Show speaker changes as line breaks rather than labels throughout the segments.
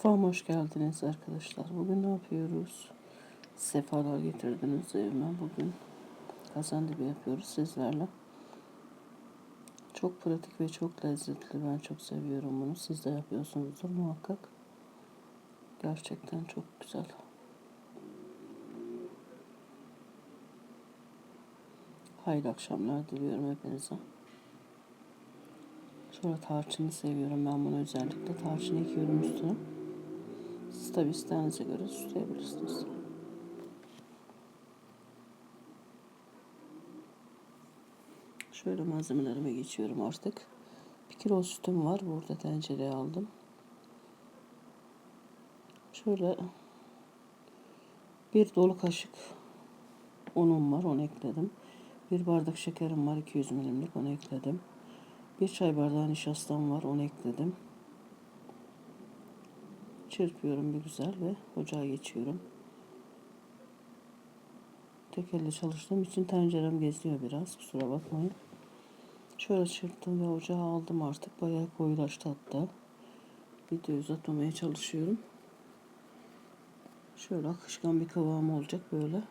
Mutfağıma hoş geldiniz arkadaşlar. Bugün ne yapıyoruz? Sefalar getirdiniz evime. Bugün kazandibi yapıyoruz sizlerle. Çok pratik ve çok lezzetli. Ben çok seviyorum bunu. Siz de yapıyorsunuzdur muhakkak. Gerçekten çok güzel. Hayırlı akşamlar diliyorum hepinize. Sonra tarçını seviyorum ben bunu özellikle. Tarçın ekiyorum üstüne. Siz tabi isteğinize göre süsleyebilirsiniz. Şöyle malzemelerime geçiyorum artık. Bir kilo sütüm var. Burada tencereye aldım. Şöyle bir dolu kaşık unum var. Onu ekledim. Bir bardak şekerim var. 200 milimlik. Onu ekledim. Bir çay bardağı nişastam var. Onu ekledim. Çırpıyorum bir güzel ve ocağa geçiyorum. Tek elle çalıştığım için tencerem geziyor biraz. Kusura bakmayın. Şöyle çırptım ve ocağa aldım artık. Bayağı koyulaştı hatta. Videoyu uzatmamaya çalışıyorum. Şöyle akışkan bir kıvam olacak böyle.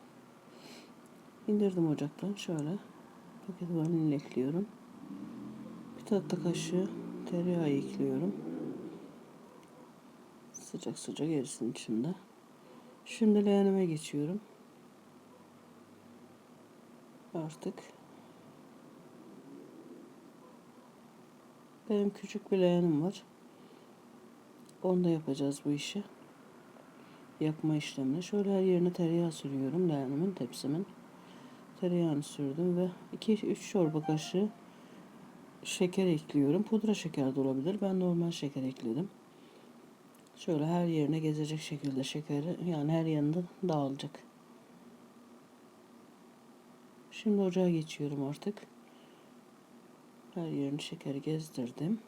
İndirdim ocaktan. Şöyle paket vanilya ekliyorum. Bir tatlı kaşığı tereyağı ekliyorum. Sıcak sıcak erisin içinde. Şimdi leğenime geçiyorum. Artık benim küçük bir leğenim var. Onda yapacağız bu işi. Yapma işlemini. Şöyle her yerine tereyağı sürüyorum leğenimin, tepsimin. Tereyağını sürdüm ve 2-3 çorba kaşığı şeker ekliyorum. Pudra şeker de olabilir. Ben normal şeker ekledim. Şöyle her yerine gezecek şekilde şekeri yani her yanında dağılacak. Şimdi ocağa geçiyorum artık. Her yerini şekeri gezdirdim.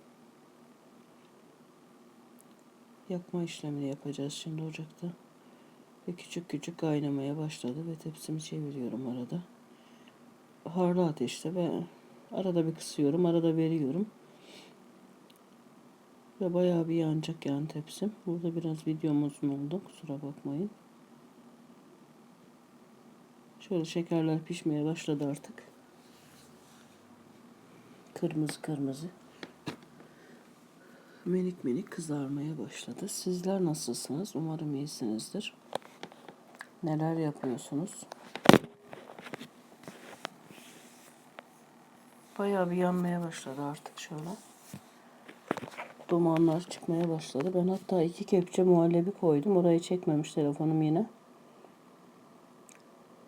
Yakma işlemini yapacağız şimdi ocakta. Ve küçük küçük kaynamaya başladı ve tepsimi çeviriyorum arada. Harlı ateşte ve arada bir kısıyorum, arada veriyorum. Ve bayağı bir yanacak yani tepsim. Burada biraz videom uzun oldu. Kusura bakmayın. Şöyle şekerler pişmeye başladı artık. Kırmızı kırmızı. Minik minik kızarmaya başladı. Sizler nasılsınız? Umarım iyisinizdir. Neler yapıyorsunuz? Bayağı bir yanmaya başladı artık şöyle dumanlar çıkmaya başladı. Ben hatta iki kepçe muhallebi koydum. Orayı çekmemiş telefonum yine.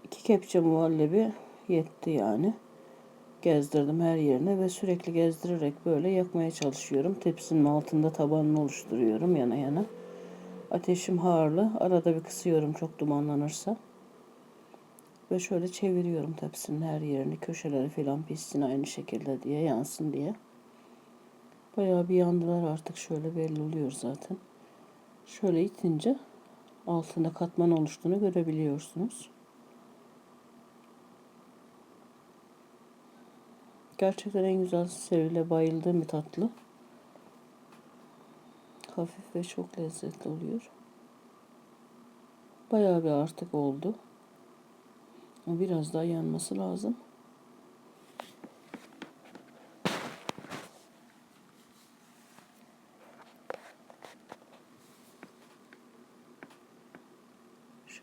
İki kepçe muhallebi yetti yani. Gezdirdim her yerine ve sürekli gezdirerek böyle yakmaya çalışıyorum. Tepsinin altında tabanını oluşturuyorum yana yana. Ateşim harlı. Arada bir kısıyorum çok dumanlanırsa. Ve şöyle çeviriyorum tepsinin her yerini. Köşeleri falan pişsin aynı şekilde diye yansın diye. Bayağı bir yandılar artık şöyle belli oluyor zaten. Şöyle itince altında katman oluştuğunu görebiliyorsunuz. Gerçekten en güzel sevile bayıldığım bir tatlı. Hafif ve çok lezzetli oluyor. Bayağı bir artık oldu. Biraz daha yanması lazım.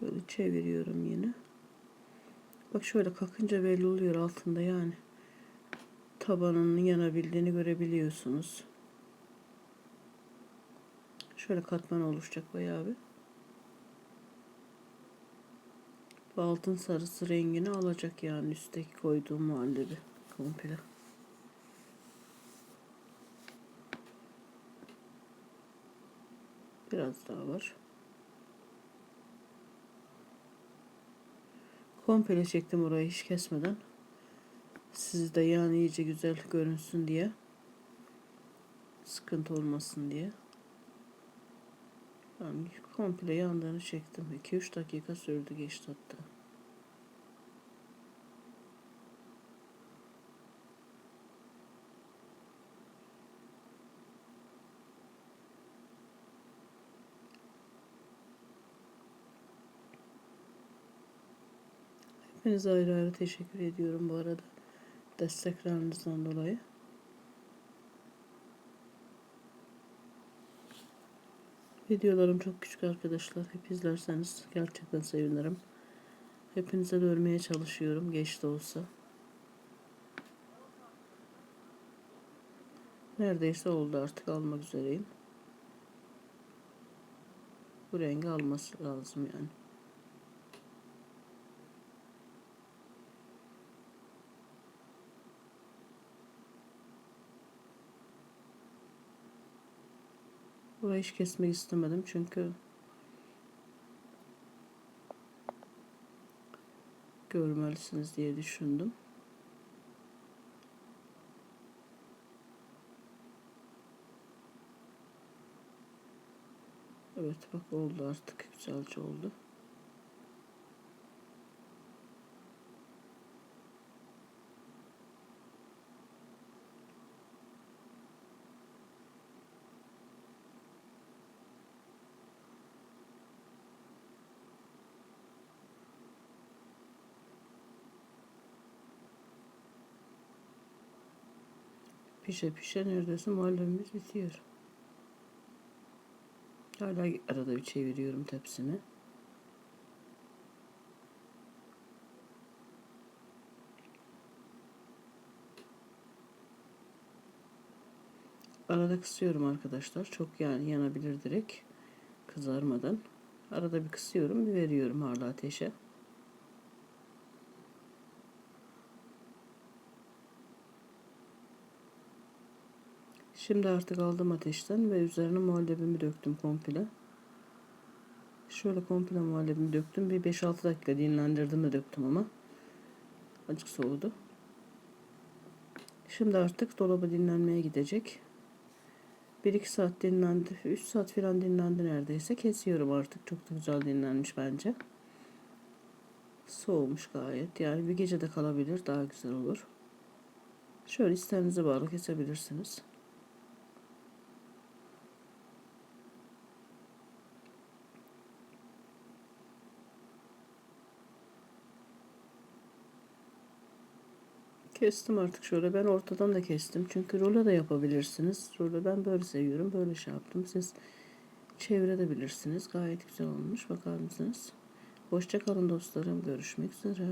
Şöyle çeviriyorum yine. Bak şöyle kakınca belli oluyor altında yani. Tabanının yanabildiğini görebiliyorsunuz. Şöyle katman oluşacak bayağı bir. Bu altın sarısı rengini alacak yani üstteki koyduğum muhallebi komple. Biraz daha var. Komple çektim orayı hiç kesmeden. Sizde yani iyice güzel görünsün diye. Sıkıntı olmasın diye. Yani komple yanlarını çektim. 2-3 dakika sürdü geçti hatta. Hepinize ayrı ayrı teşekkür ediyorum bu arada. Desteklerinizden dolayı. Videolarım çok küçük arkadaşlar. Hep izlerseniz gerçekten sevinirim. Hepinize de örmeye çalışıyorum. Geç de olsa. Neredeyse oldu artık almak üzereyim. Bu rengi alması lazım yani. Burayı hiç kesmek istemedim çünkü görmelisiniz diye düşündüm. Evet bak oldu artık güzelce oldu. Pişe pişe neredeyse muhallebimiz bitiyor. Hala arada bir çeviriyorum tepsini. Arada kısıyorum arkadaşlar. Çok yani yanabilir direkt kızarmadan. Arada bir kısıyorum, bir veriyorum hala ateşe. Şimdi artık aldım ateşten ve üzerine muhallebimi döktüm komple. Şöyle komple muhallebimi döktüm. Bir 5-6 dakika dinlendirdim de döktüm ama. Acık soğudu. Şimdi artık dolaba dinlenmeye gidecek. 1-2 saat dinlendi. 3 saat falan dinlendi neredeyse. Kesiyorum artık. Çok da güzel dinlenmiş bence. Soğumuş gayet. Yani bir gece de kalabilir. Daha güzel olur. Şöyle isteğinize bağlı kesebilirsiniz. Kestim artık şöyle. Ben ortadan da kestim. Çünkü rulo da yapabilirsiniz. Rulo ben böyle seviyorum. Böyle şey yaptım. Siz çevirebilirsiniz. Gayet güzel olmuş. Bakar mısınız? Hoşça kalın dostlarım. Görüşmek üzere.